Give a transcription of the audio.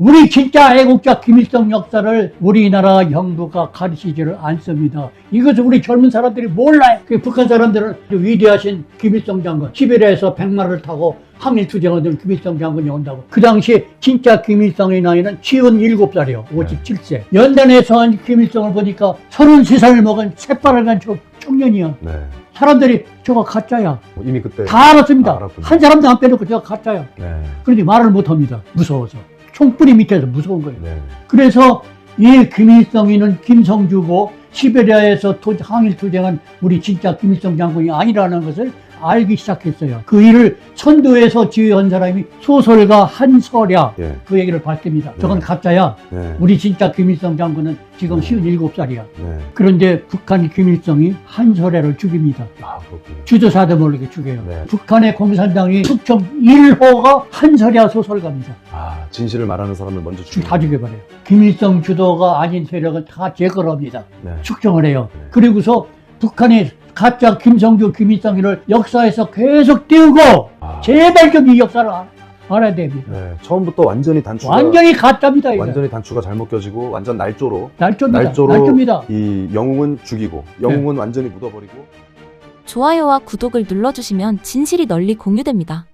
우리 진짜 애국자 김일성 역사를 우리나라 정부가 가르치지를 않습니다. 이것을 우리 젊은 사람들이 몰라요. 그 북한 사람들은 위대하신 김일성 장군, 시베리아에서 백마를 타고 항일 투쟁하던 김일성 장군이 온다고. 그 당시에 진짜 김일성의 나이는 57살이요. 57세. 연단에서 한 김일성을 보니까 33살을 먹은 새빨간 저 청년이야. 네. 사람들이 저거 가짜야. 뭐 이미 그때 다 알았습니다. 아. 한 사람도 안 빼놓고 저거 가짜야. 네. 그런데 말을 못 합니다. 무서워서. 총뿌리 밑에서 무서운 거예요. 네. 그래서 이 김일성이는 김성주고 시베리아에서 토- 항일 투쟁한 우리 진짜 김일성 장군이 아니라는 것을 알기 시작했어요. 그 일을 선두에서 지휘한 사람이 소설가 한설야 예. 그 얘기를 밝힙니다. 저건 네. 가짜야. 네. 우리 진짜 김일성 장군은 지금 57살이야. 네. 그런데 북한 김일성이 한설야를 죽입니다. 아. 주저사도 모르게 죽여요. 네. 북한의 공산당이 숙청 1호가 한설야 소설가입니다. 아, 진실을 말하는 사람을 먼저 죽이는 다 죽여버려요. 김일성 주도가 아닌 세력은 다 제거를 합니다. 네. 축정을 해요. 네. 그리고서 북한이 가짜 김성주, 김일성이를 역사에서 계속 띄우고 아, 제발 좀 이 역사를 알- 알아야 됩니다. 네. 처음부터 완전히 단추가 완전히 가짜입니다. 이거. 완전히 단추가 잘못 껴지고 완전 날조로 날조입니다. 날조로 날조입니다. 이 영웅은 죽이고 네. 영웅은 완전히 묻어버리고 좋아요와 구독을 눌러주시면 진실이 널리 공유됩니다.